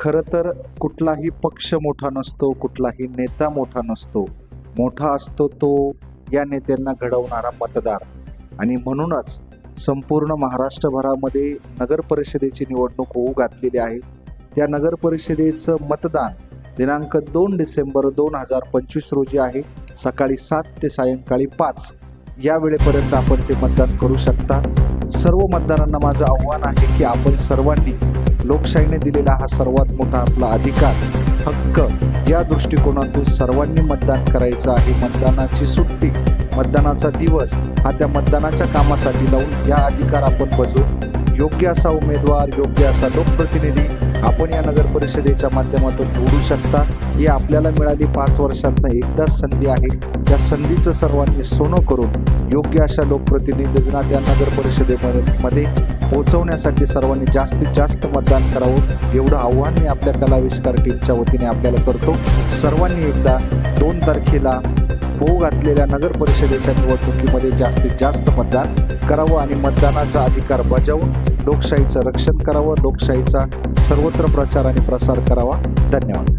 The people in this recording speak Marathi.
खरं तर कुठलाही पक्ष मोठा नसतो कुठलाही नेता मोठा नसतो. मोठा असतो तो या नेत्यांना घडवणारा मतदार. आणि म्हणूनच संपूर्ण महाराष्ट्रभरामध्ये नगर परिषदेची निवडणूक होऊ घातलेली आहे. त्या नगर परिषदेचं मतदान दिनांक दोन डिसेंबर दोन हजार पंचवीस रोजी आहे. सकाळी सात ते सायंकाळी पाच या वेळेपर्यंत आपण ते मतदान करू शकता. सर्व मतदारांना माझं आव्हान आहे की आपण सर्वांनी लोकशाहीने दिलेला हा सर्वात मोठा आपला अधिकार हक्क या दृष्टिकोनातून सर्वांनी मतदान करायचं आहे. मतदानाची सुट्टी मतदानाचा दिवस हा त्या मतदानाच्या कामासाठी लावून या अधिकार आपण बजवून योग्य असा उमेदवार योग्य असा लोकप्रतिनिधी आपण या नगर परिषदेच्या माध्यमातून निवडू शकता. ही आपल्याला मिळाली पाच वर्षातनं एकदाच संधी आहे. त्या संधीचं सर्वांनी सोनं करून योग्य अशा लोकप्रतिनिधींना त्या नगर परिषदेमध्ये मध्ये पोहोचवण्यासाठी सर्वांनी जास्तीत जास्त मतदान करावं. एवढं आव्हान मी आपल्या कलाविष्कार टीमच्या वतीने आपल्याला करतो. सर्वांनी एकदा दोन तारखेला होऊ घातलेल्या नगर परिषदेच्या निवडणुकीमध्ये जास्तीत जास्त मतदान करावं आणि मतदानाचा अधिकार बजावून लोकशाहीचं रक्षण करावं. लोकशाहीचा सर्वत्र प्रचार आणि प्रसार करावा. धन्यवाद.